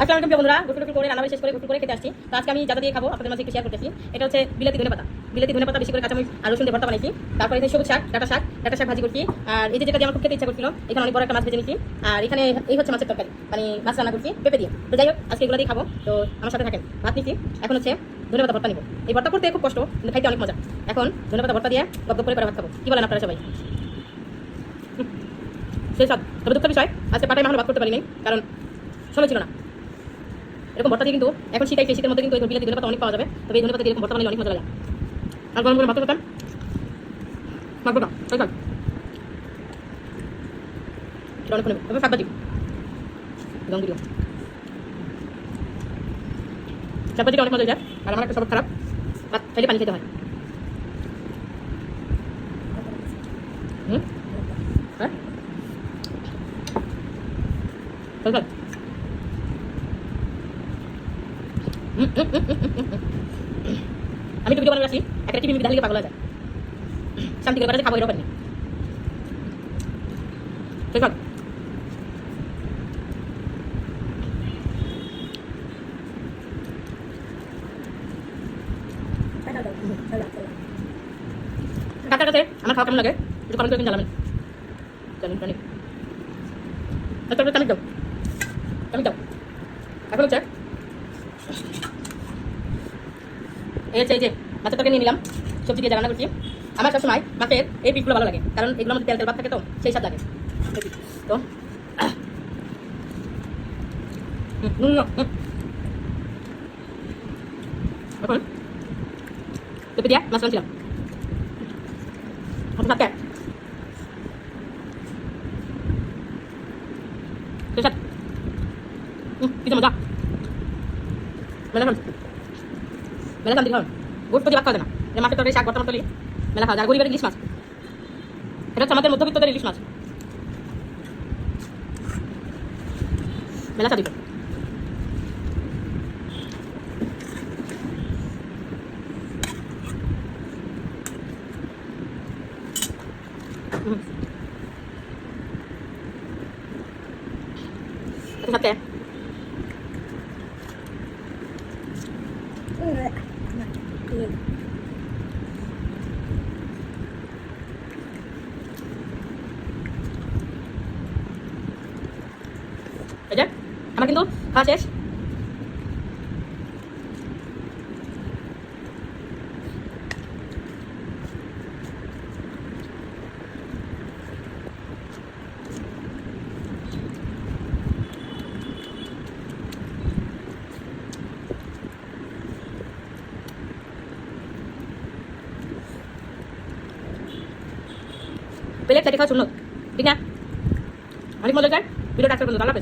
আসসালামু আলাইকুম বন্ধুরা গোসল টোসল করে রান্না শেষ করে গোসল করে খেতে আসছি। তো আজকে আমি যাতা দিয়ে খাব, আপনাদের মাঝে একটু শেয়ার করতেছি। এটা হচ্ছে বিলাতি ধনে পাতা বিলাতি ধনে পাতা বেশি করে কাঁচামরিচ আর রসুন দিয়ে ভর্তা বানাইছি। তারপরে এখানে সবুজ শাক, ডাটা শাক ডাটা শাক ভাজি করছি। আর এই যে যেটা আমার খুব খেতে ইচ্ছা করছিল, এখানে অনেক বড় একটা মাছ ভেজে নিচ্ছি আর এখানে এই হচ্ছে মাছের তরকারি মানে মাছ রান্না করছি পেঁপে দিয়ে। তো যাই হোক, আজকে এগুলো দিয়ে খাব। তো আমার সাথে থাকেন, ভাত নিচ্ছি এখন হচ্ছে ধনে পাতা ভর্তা নিবো। এই ভর্তা করতে খুব কষ্ট, কিন্তু খাইতে অনেক মজা। এখন ধনে পাতা ভর্তা দিয়ে গপ করে করে ভাত খাব। কি বলেন আপনারা সবাই? সেই সব। তবে দুঃখের বিষয়, আজকে পাটাই মাহল ভাত করতে পারিনি, কারণ সময় ছিল না। এরকম ভর্তা দিয়ে কিন্তু এখন শীত আইছে শীতের মধ্যে কিন্তু এই বিলাতি ধনে পাতা অনেক পাওয়া যাবে। তবে এই ধনে পাতা দিয়ে ভর্তা বানালে অনেক মজা লাগে। আর গরম গরম ভাত করতাম। মাখবো না তাই খাই এটা অনেক তবে শাক ভাজি রং দিল শাক ভাজিটা অনেক মজা যায়। আর সব খারাপ। ভাত খাইলে পানি খেতে হয়। হুম? হ্যাঁ? আমি ভিডিও বানাতে আসি, একটা টিভি বিধান পাগল যায়। শান্তি করে খাব এরকম পারিনি ঠিক আছে আমার খাওয়া কেমন লাগে? একটু কমেন্ট করে জানাবেন। জানেন জানি। করে তামিল দাও। তামিল দাও। এখন হচ্ছে এই হচ্ছে এই যে মাছের তরকারি নিয়ে নিলাম, সবজি দিয়ে রান্না করছি। আমার সবসময় মাছের এই পিসগুলো ভালো লাগে, কারণ এগুলোর মধ্যে তেল তেল ভাব থাকে তো, সেই স্বাদ লাগে। তো। এখন দিয়া মাছ রাঁধছিলাম কিছু মজা। মেলা খান মেলা গোট প্রতি ভাত খাওয়া না। এটা মাছের শাক, বর্তমান তলি মেলা খাওয়া যায়। গরিবের ইলিশ মাছ। এটা হচ্ছে আমাদের মধ্যবিত্তদের ইলিশ মাছ। মেলা চাদিত। সাথে এই যে আমার কিন্তু খাওয়া শেষ। প্লেট থেকে খাওয়া শুনলো ঠিক না অনেক মজা ভিডিওটা ডাক্তার পর্যন্ত আল্লাহ।